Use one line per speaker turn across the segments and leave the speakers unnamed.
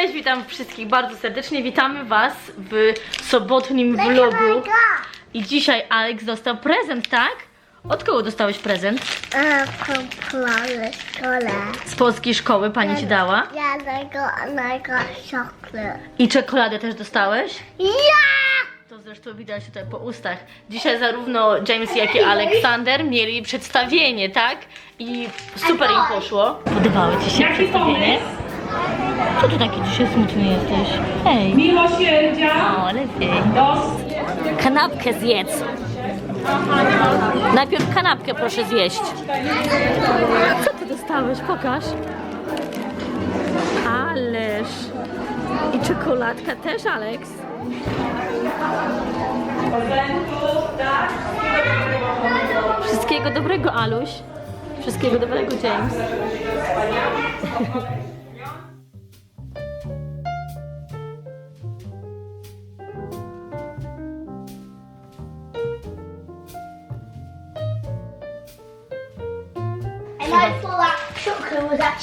Cześć, witam wszystkich bardzo serdecznie. Witamy Was w sobotnim vlogu. I dzisiaj Alex dostał prezent, tak? Od kogo dostałeś prezent?
A komplany szkole.
Z polskiej szkoły pani ci dała.
Ja tego, tego czoklet.
I czekoladę też dostałeś?
Ja!
To zresztą widać tutaj po ustach. Dzisiaj zarówno James, jak i Aleksander mieli przedstawienie, tak? I super im poszło. Podobało Ci się
Jaki
przedstawienie?
pomysł?
Co ty taki dzisiaj smutny jesteś? Hej.
Miłosierdzia
O, lepiej. Kanapkę zjedz. Najpierw kanapkę proszę zjeść. Co ty dostałeś? Pokaż. Ależ. I czekoladka też, Alex.
tak?
Wszystkiego dobrego, Aluś. Wszystkiego dobrego, James.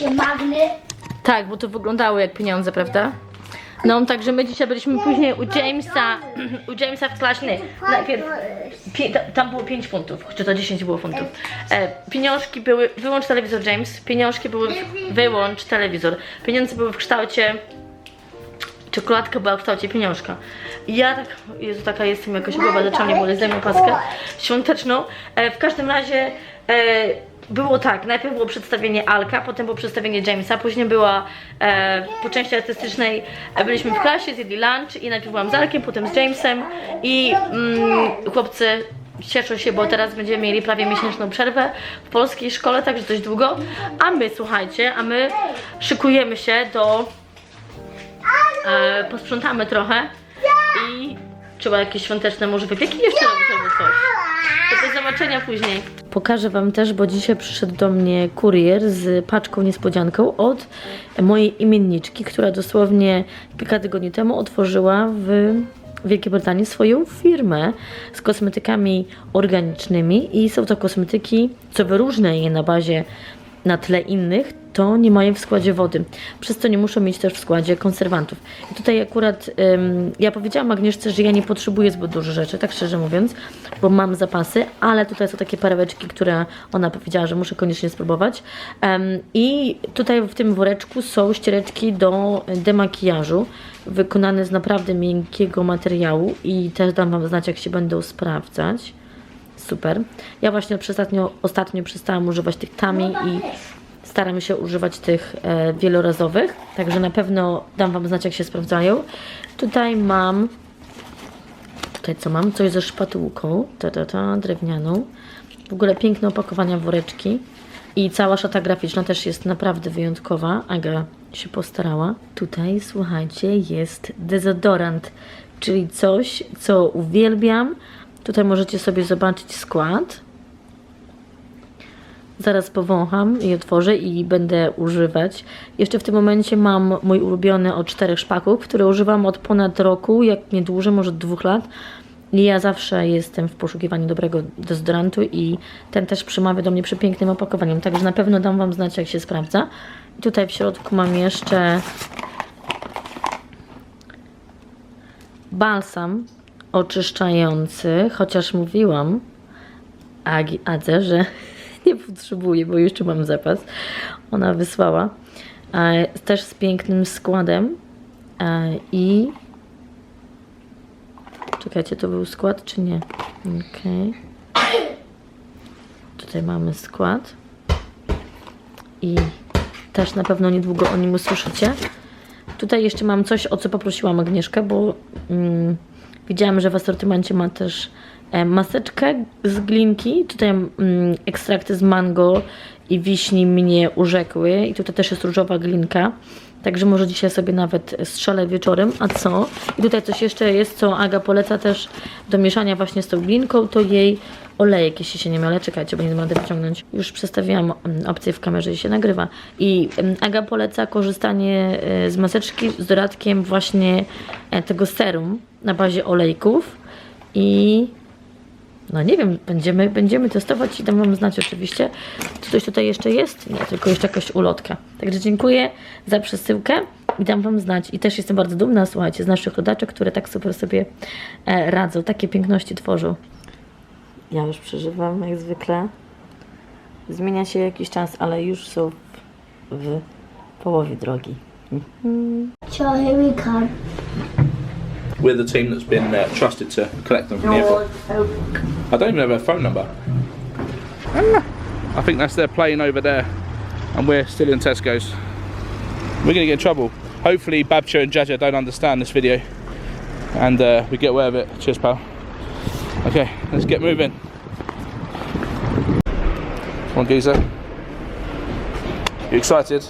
magnet.
Tak, bo to wyglądało jak pieniądze, prawda? No, także my dzisiaj byliśmy później u Jamesa, u Jamesa w klasie. Najpierw Pie- ta- tam było 5 funtów, czy to 10 było funtów. E, pieniążki były, wyłącz telewizor James, pieniążki były, w, wyłącz telewizor. Pieniądze były w kształcie, czekoladka była w kształcie pieniążka. I ja tak, Jezu, taka jestem jakoś głowa, zaczęła mnie boleć, zdejmę paskę świąteczną. E, w każdym razie e, było tak, najpierw było przedstawienie Alka, potem było przedstawienie Jamesa, później była e, po części artystycznej, e, byliśmy w klasie, zjedli lunch i najpierw byłam z Alkiem, potem z Jamesem i mm, chłopcy cieszą się, bo teraz będziemy mieli prawie miesięczną przerwę w polskiej szkole, także dość długo, a my, słuchajcie, a my szykujemy się do e, posprzątamy trochę i trzeba jakieś świąteczne może wypieki jeszcze robić albo coś. To do zobaczenia później. Pokażę Wam też, bo dzisiaj przyszedł do mnie kurier z paczką niespodzianką od mojej imienniczki, która dosłownie kilka tygodni temu otworzyła w Wielkiej Brytanii swoją firmę z kosmetykami organicznymi i są to kosmetyki, co wyróżnia je na bazie na tle innych, to nie mają w składzie wody. Przez to nie muszą mieć też w składzie konserwantów. I tutaj akurat ym, ja powiedziałam Agnieszce, że ja nie potrzebuję zbyt dużo rzeczy, tak szczerze mówiąc, bo mam zapasy, ale tutaj są takie pareweczki, które ona powiedziała, że muszę koniecznie spróbować. Ym, I tutaj w tym woreczku są ściereczki do demakijażu, wykonane z naprawdę miękkiego materiału i też dam Wam znać, jak się będą sprawdzać. Super. Ja właśnie ostatnio, ostatnio przestałam używać tych tami i staram się używać tych e, wielorazowych, także na pewno dam Wam znać, jak się sprawdzają. Tutaj mam, tutaj co mam? Coś ze szpatułką, ta, ta, ta, drewnianą. W ogóle piękne opakowania woreczki i cała szata graficzna też jest naprawdę wyjątkowa. Aga się postarała. Tutaj, słuchajcie, jest dezodorant, czyli coś, co uwielbiam. Tutaj możecie sobie zobaczyć skład. Zaraz powącham i otworzę i będę używać. Jeszcze w tym momencie mam mój ulubiony od czterech szpaków, który używam od ponad roku, jak nie dłużej, może dwóch lat. I ja zawsze jestem w poszukiwaniu dobrego dezodorantu i ten też przemawia do mnie przepięknym opakowaniem, także na pewno dam Wam znać, jak się sprawdza. I tutaj w środku mam jeszcze balsam oczyszczający, chociaż mówiłam Agi, Adze, że nie potrzebuję, bo jeszcze mam zapas. Ona wysłała. E, też z pięknym składem e, i czekajcie, to był skład czy nie? Okej. Tutaj mamy skład i też na pewno niedługo o nim usłyszycie. Tutaj jeszcze mam coś, o co poprosiłam Agnieszkę, bo mm, widziałam, że w asortymencie ma też maseczkę z glinki. Tutaj mm, ekstrakty z mango i wiśni mnie urzekły. I tutaj też jest różowa glinka. Także może dzisiaj sobie nawet strzelę wieczorem. A co? I tutaj coś jeszcze jest, co Aga poleca też do mieszania właśnie z tą glinką. To jej olejek, jeśli się nie mylę. Czekajcie, bo nie będę wyciągnąć. Już przestawiłam mm, opcję w kamerze i się nagrywa. I mm, Aga poleca korzystanie e, z maseczki z dodatkiem właśnie e, tego serum na bazie olejków. I no nie wiem, będziemy, będziemy testować i dam Wam znać oczywiście. Czy coś tutaj jeszcze jest? Nie, tylko jeszcze jakaś ulotka. Także dziękuję za przesyłkę I dam Wam znać. I też jestem bardzo dumna, słuchajcie, z naszych rodaczek, które tak super sobie e, radzą, takie piękności tworzą. Ja już przeżywam, jak zwykle. Zmienia się jakiś czas, ale już są w, w połowie drogi.
So here we come.
We're the team that's been uh, trusted to collect them from the airport. I don't even have a phone number. I think that's their plane over there, and we're still in Tesco's. We're gonna get in trouble. Hopefully, Babcha and Jaja don't understand this video, and uh, we get away with it. Cheers, pal. Okay, let's get moving. Come on, geezer. You excited?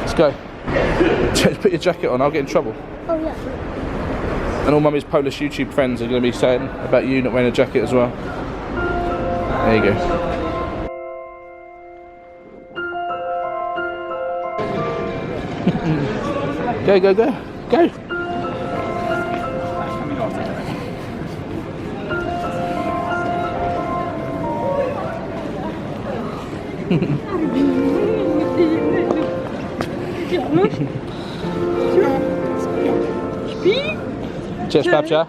Let's go. Put your jacket on. I'll get in trouble.
Oh yeah.
And all mummy's Polish YouTube friends are going to be saying about you not wearing a jacket as well. There you go. go, go, go, go. Cheers, Babcia.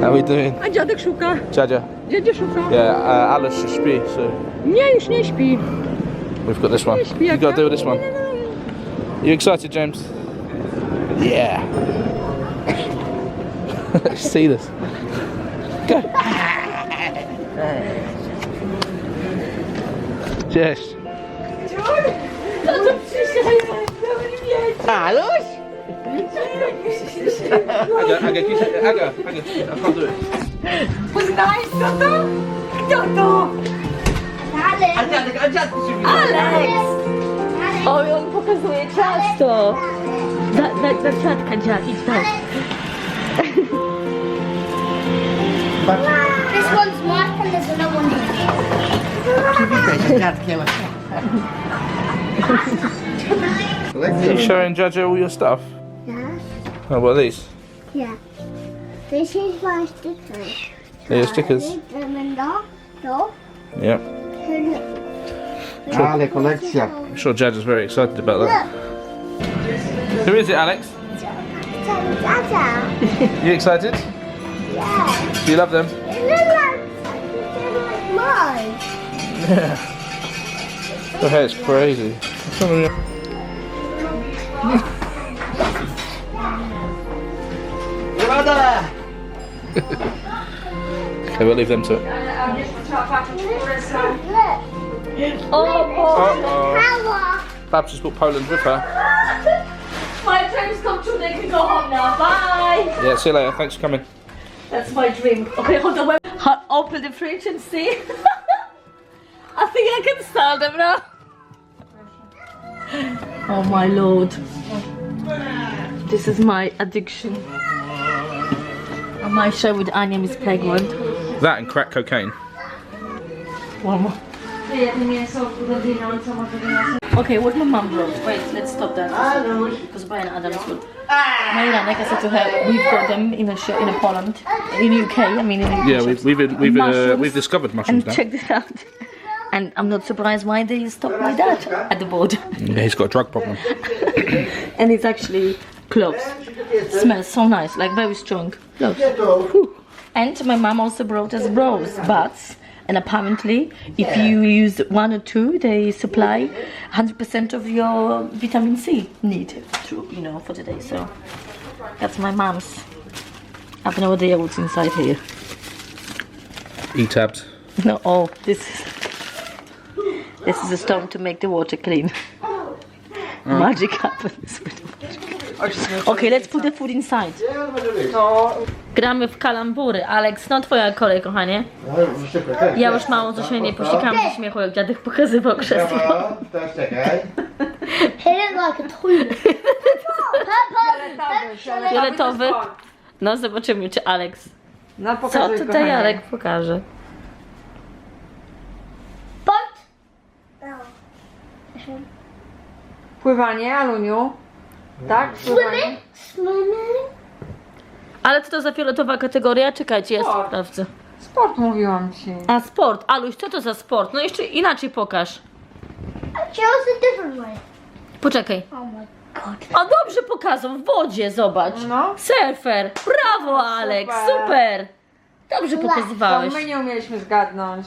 How we doing?
A dziadek szuka.
Jaja.
Dziadzie szuka.
Yeah, uh, Alice should be, so
Nie, już nie śpi.
we've got this one.
śpi,
You got to
Aga.
do this one. You excited, James? Yeah. Let's see this. Go. Cześć.
Aluś?
Aga, Aga, you Aga, Aga, I can't do it.
Poznałeś kto to? Kto to?
Alex.
Alex! Oj, on pokazuje ciasto! Da, da, da ciatka dziad, idź daj.
This one's Mark and there's another one here.
Are you showing Jaja all your stuff?
Yes.
about these?
Yeah. This is my stickers.
They're your stickers.
Them in the door.
Yep.
Ale kolekcja.
I'm sure Jaja's very excited about that. Who is it, Alex?
Dada.
You excited?
Yeah.
Do you love them?
It looks like mine.
Your hair's crazy. Okay, we'll leave them to it.
Look.
Uh-oh.
Power.
Babs just brought Poland with her.
My dreams come true, they can go home now, bye!
Yeah, see you later. Thanks for coming.
That's my dream. Okay, hold on, wait. Ho- Open the fridge and see. I think I can start them now. Oh my lord. This is my addiction. Might share with Anya is pregnant.
That and crack cocaine.
One more. Okay, what my mum brought. Wait, let's stop that. Because Brian Adams would. Majra, like I said to her, we've got them in a show in a Poland, in UK. I mean, in
Yeah, we've we've we've uh, we've discovered mushrooms
And
now.
check this out. And I'm not surprised why they stopped my dad at the board.
Yeah, he's got a drug problem.
and it's actually cloves. Smells so nice, like very strong cloves. Whew. And my mom also brought us rose buds. And apparently, if you use one or two, they supply 100% of your vitamin C need, to, you know, for the day. So that's my mom's. I have no idea what's inside here.
E-tabs.
No, oh, this is this is a stone to make the water clean. Magic happens with water. Okay, let's put the food inside. Gramy w kalambury. Alex, no twoja kolej, kochanie. Ja już mało co się nie posikałam ze śmiechu, jak dziadek pokazywał krzesło.
No, teraz czekaj.
Fioletowy. No zobaczymy, czy Alex.
No
Co tutaj
kochanie.
Alek pokaże?
Pływanie, Aluniu. Tak? Pływanie.
Swimming. Swimming.
Ale co to za fioletowa kategoria? Czekajcie, ja
O.
sprawdzę.
Sport mówiłam ci.
A sport. Aluś, co to za sport? No jeszcze inaczej pokaż.
I chose a different way.
Poczekaj.
Oh my god.
A dobrze pokazał, w wodzie, zobacz.
No.
Surfer. Brawo, Alex,
Super.
super. Dobrze
To
pokazywałeś.
my nie umieliśmy zgadnąć.